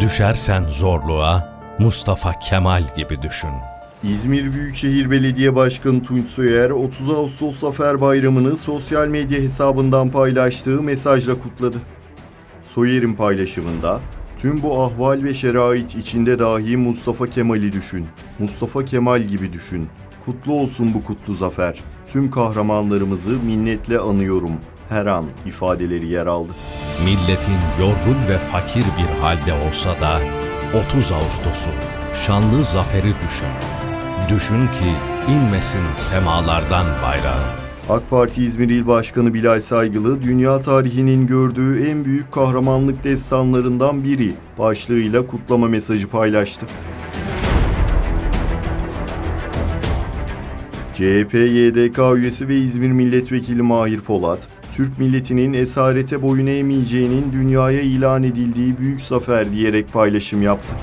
Düşersen zorluğa Mustafa Kemal gibi düşün. İzmir Büyükşehir Belediye Başkanı Tunç Soyer 30 Ağustos Zafer Bayramı'nı sosyal medya hesabından paylaştığı mesajla kutladı. Soyer'in paylaşımında tüm bu ahval ve şerait içinde dahi Mustafa Kemal'i düşün. Mustafa Kemal gibi düşün. Kutlu olsun bu kutlu zafer. Tüm kahramanlarımızı minnetle anıyorum. Her an ifadeleri yer aldı. Milletin yorgun ve fakir bir halde olsa da 30 Ağustos'u, şanlı zaferi düşün. Düşün ki inmesin semalardan bayrağın. AK Parti İzmir İl Başkanı Bilal Saygılı, dünya tarihinin gördüğü en büyük kahramanlık destanlarından biri başlığıyla kutlama mesajı paylaştı. CHP YDK üyesi ve İzmir Milletvekili Mahir Polat, Türk milletinin esarete boyun eğmeyeceğinin dünyaya ilan edildiği büyük zafer diyerek paylaşım yaptı.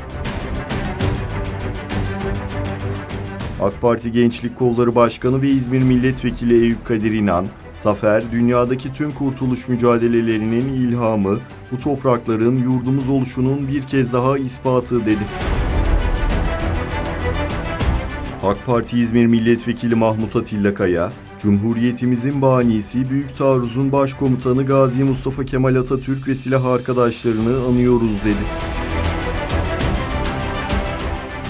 AK Parti Gençlik Kolları Başkanı ve İzmir Milletvekili Eyüp Kadir İnan, Zafer, dünyadaki tüm kurtuluş mücadelelerinin ilhamı, bu toprakların yurdumuz oluşunun bir kez daha ispatı dedi. AK Parti İzmir Milletvekili Mahmut Atilla Kaya, Cumhuriyetimizin banisi Büyük Taarruz'un başkomutanı Gazi Mustafa Kemal Atatürk ve silah arkadaşlarını anıyoruz dedi.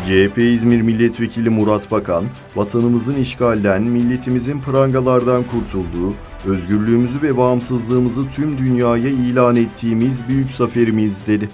CHP İzmir Milletvekili Murat Bakan, vatanımızın işgalden, milletimizin prangalardan kurtulduğu, özgürlüğümüzü ve bağımsızlığımızı tüm dünyaya ilan ettiğimiz büyük zaferimiz dedi.